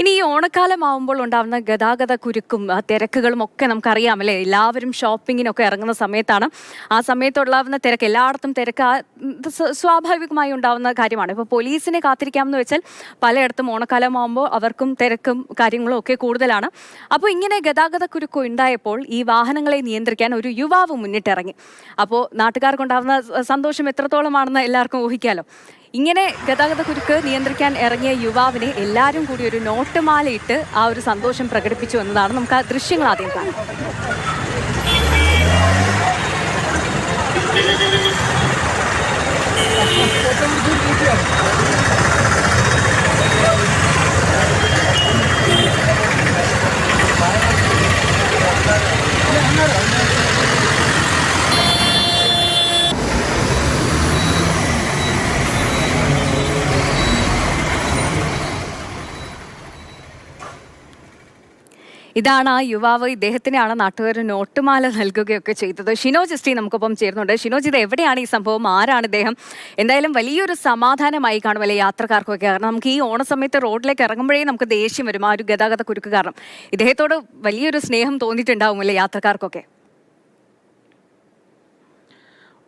ഇനി ഈ ഓണക്കാലം ആവുമ്പോൾ ഉണ്ടാകുന്ന ഗതാഗത കുരുക്കും തിരക്കുകളും ഒക്കെ നമുക്കറിയാം അല്ലേ? എല്ലാവരും ഷോപ്പിങ്ങിനൊക്കെ ഇറങ്ങുന്ന സമയത്താണ്. ആ സമയത്തുള്ളാവുന്ന തിരക്ക് എല്ലായിടത്തും തിരക്ക് സ്വാഭാവികമായി ഉണ്ടാവുന്ന കാര്യമാണ്. ഇപ്പോൾ പോലീസിനെ കാത്തിരിക്കാമെന്ന് വെച്ചാൽ പലയിടത്തും ഓണക്കാലം ആകുമ്പോൾ അവർക്കും തിരക്കും കാര്യങ്ങളും ഒക്കെ കൂടുതലാണ്. അപ്പോൾ ഇങ്ങനെ ഗതാഗത കുരുക്കും ഉണ്ടായപ്പോൾ ഈ വാഹനങ്ങളെ നിയന്ത്രിക്കാൻ ഒരു യുവാവ് മുന്നിട്ടിറങ്ങി. അപ്പോൾ നാട്ടുകാർക്കുണ്ടാവുന്ന സന്തോഷം എത്രത്തോളമാണെന്ന് എല്ലാവർക്കും ഊഹിക്കാലോ. ഇങ്ങനെ ഗതാഗത കുരുക്ക് നിയന്ത്രിക്കാൻ ഇറങ്ങിയ യുവാവിനെ എല്ലാവരും കൂടി ഒരു നോട്ടുമാലയിട്ട് ആ ഒരു സന്തോഷം പ്രകടിപ്പിച്ചു എന്നതാണ് നമുക്ക് ആ ദൃശ്യങ്ങൾ ആദ്യം കാണാം. ഇതാണ് ആ യുവാവ് ഇദ്ദേഹത്തിനെയാണ് നാട്ടുകാർ നോട്ടുമാല നൽകുകയൊക്കെ ചെയ്തത്. ഷിനോജ് എസ് നമുക്കൊപ്പം ചേരുന്നുണ്ട്. ഷിനോജ് ഇത് എവിടെയാണ് ഈ സംഭവം? ആരാണ് ഇദ്ദേഹം? എന്തായാലും വലിയൊരു സമാധാനമായി കാണുമല്ലേ യാത്രക്കാർക്കൊക്കെ. കാരണം നമുക്ക് ഈ ഓണസമയത്ത് റോഡിലേക്ക് ഇറങ്ങുമ്പോഴേ നമുക്ക് ദേഷ്യം വരും. ആ ഒരു ഗതാഗത കുരുക്ക് കാരണം. ഇദ്ദേഹത്തോട് വലിയൊരു സ്നേഹം തോന്നിയിട്ടുണ്ടാവുമല്ലേ യാത്രക്കാർക്കൊക്കെ?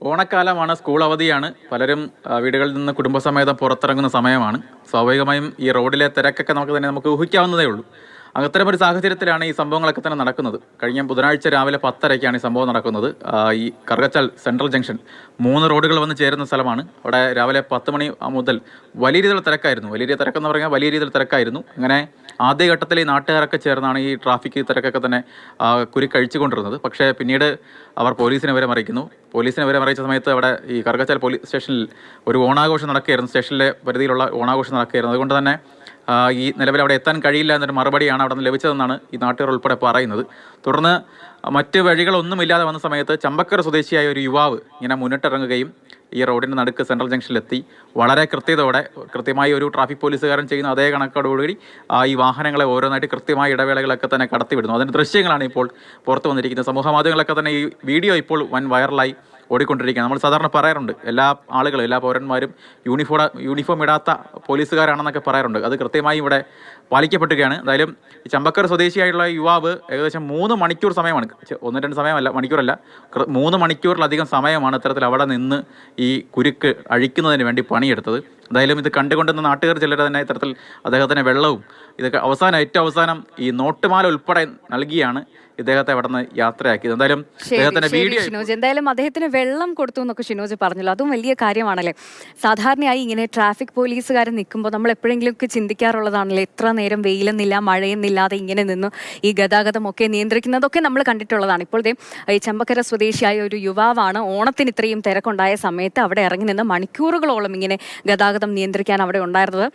ഓണക്കാലമാണ് സ്കൂൾ അവധിയാണ്. പലരും വീടുകളിൽ നിന്ന് കുടുംബസമേതം പുറത്തിറങ്ങുന്ന സമയമാണ്. സ്വാഭാവികമായും ഈ റോഡിലെ തിരക്കൊക്കെ നമുക്ക് തന്നെ നമുക്ക് ഊഹിക്കാവുന്നതേ ഉള്ളൂ. അത്തരം ഒരു സാഹചര്യത്തിലാണ് ഈ സംഭവങ്ങളൊക്കെ തന്നെ നടക്കുന്നത്. കഴിഞ്ഞ ബുധനാഴ്ച രാവിലെ പത്തരയ്ക്കാണ് ഈ സംഭവം നടക്കുന്നത്. ഈ കറുകച്ചാൽ സെൻട്രൽ ജംഗ്ഷൻ മൂന്ന് റോഡുകൾ വന്ന് ചേരുന്ന സ്ഥലമാണ്. അവിടെ രാവിലെ പത്ത് മണി മുതൽ വലിയ രീതിയിൽ തിരക്കായിരുന്നു. വലിയ തിരക്കെന്ന് പറഞ്ഞാൽ വലിയ രീതിയിൽ തിരക്കായിരുന്നു. അങ്ങനെ ആദ്യഘട്ടത്തിൽ ഈ നാട്ടുകാരൊക്കെ ചേർന്നാണ് ഈ ട്രാഫിക് തിരക്കൊക്കെ തന്നെ കുരു കഴിച്ചുകൊണ്ടിരുന്നത്. പക്ഷേ പിന്നീട് അവർ പോലീസിനെ വരെ മറിക്കുന്നു പോലീസിനെ വരെ മറിയിച്ച സമയത്ത് അവിടെ ഈ കറുകച്ചാൽ പോലീസ് സ്റ്റേഷനിൽ ഒരു ഓണാഘോഷം നടക്കുകയായിരുന്നു. സ്റ്റേഷനിലെ പരിധിയിലുള്ള ഓണാഘോഷം നടക്കുകയായിരുന്നു. അതുകൊണ്ട് തന്നെ ഈ നിലവിൽ അവിടെ എത്താൻ കഴിയില്ല എന്നൊരു മറുപടിയാണ് അവിടെ നിന്ന് ലഭിച്ചതെന്നാണ് ഈ നാട്ടുകാർ ഉൾപ്പെടെ പറയുന്നത്. തുടർന്ന് മറ്റ് വഴികളൊന്നുമില്ലാതെ വന്ന സമയത്ത് ചമ്പക്കര സ്വദേശിയായ ഒരു യുവാവ് ഇങ്ങനെ മുന്നിട്ടിറങ്ങുകയും ഈ റോഡിന്റെ നടുക്ക് സെൻട്രൽ ജംഗ്ഷനിലെത്തി. വളരെ കൃത്യതയോടെ കൃത്യമായി ഒരു ട്രാഫിക് പോലീസുകാരൻ ചെയ്യുന്ന അതേ കണക്കോടുകൂടി ഈ വാഹനങ്ങളെ ഓരോന്നായിട്ട് കൃത്യമായ ഇടവേളകളൊക്കെ തന്നെ കടത്തിവിടുന്നു. അതിന്റെ ദൃശ്യങ്ങളാണ് ഇപ്പോൾ പുറത്തു വന്നിരിക്കുന്നത്. സമൂഹ മാധ്യമങ്ങളൊക്കെ തന്നെ ഈ വീഡിയോ ഇപ്പോൾ വൻ വൈറലായി. ഓടിക്കൊണ്ടിരിക്കുകയാണ്. നമ്മൾ സാധാരണ പറയാറുണ്ട് എല്ലാ ആളുകളും എല്ലാ പൗരന്മാരും യൂണിഫോം യൂണിഫോം ഇടാത്ത പോലീസുകാരാണെന്നൊക്കെ പറയാറുണ്ട്. അത് കൃത്യമായി ഇവിടെ പാലിക്കപ്പെട്ടുകയാണ് എന്തായാലും ചമ്പക്കർ സ്വദേശിയായിട്ടുള്ള യുവാവ് ഏകദേശം മൂന്ന് മണിക്കൂർ സമയമാണ് ഒന്ന് രണ്ട് സമയമല്ല മണിക്കൂറല്ല മൂന്ന് മണിക്കൂറിലധികം സമയമാണ് ഇത്തരത്തിൽ അവിടെ നിന്ന് ഈ കുരുക്ക് അഴിക്കുന്നതിന് വേണ്ടി പണിയെടുത്തത്. എന്തായാലും ഇത് കണ്ടുകൊണ്ടുന്ന നാട്ടുകാർ ചിലർ തന്നെ ഇത്തരത്തിൽ അദ്ദേഹത്തിന് വെള്ളവും ഇതൊക്കെ അവസാനം ഏറ്റവും അവസാനം ഈ നോട്ടുമാല ഉൾപ്പെടെ നൽകിയാണ് ഇദ്ദേഹത്തെ അവിടെ നിന്ന് യാത്രയാക്കിയത്. എന്തായാലും വീഡിയോ ഷിനോജ്. എന്തായാലും അദ്ദേഹത്തിന് വെള്ളം കൊടുത്തു എന്നൊക്കെ ഷിനോജ് പറഞ്ഞല്ലോ. അതും വലിയ കാര്യമാണല്ലേ? സാധാരണയായി ഇങ്ങനെ ട്രാഫിക് പോലീസുകാർ നിൽക്കുമ്പോൾ നമ്മൾ എപ്പോഴെങ്കിലും ഒക്കെ ചിന്തിക്കാറുള്ളതാണല്ലോ? എത്ര നേരം വെയിലെന്നില്ല മഴയെന്നില്ലാതെ ഇങ്ങനെ നിന്ന് ഈ ഗതാഗതം ഒക്കെ നിയന്ത്രിക്കുന്നതൊക്കെ നമ്മൾ കണ്ടിട്ടുള്ളതാണ്. ഇപ്പോൾ ഈ ചമ്പക്കര സ്വദേശിയായ ഒരു യുവാവാണ് ഓണത്തിന് ഇത്രയും തിരക്കുണ്ടായ സമയത്ത് അവിടെ ഇറങ്ങി നിന്ന് മണിക്കൂറുകളോളം ഇങ്ങനെ ഗതാഗതം നിയന്ത്രിക്കാൻ അവിടെ ഉണ്ടായിരുന്നത്.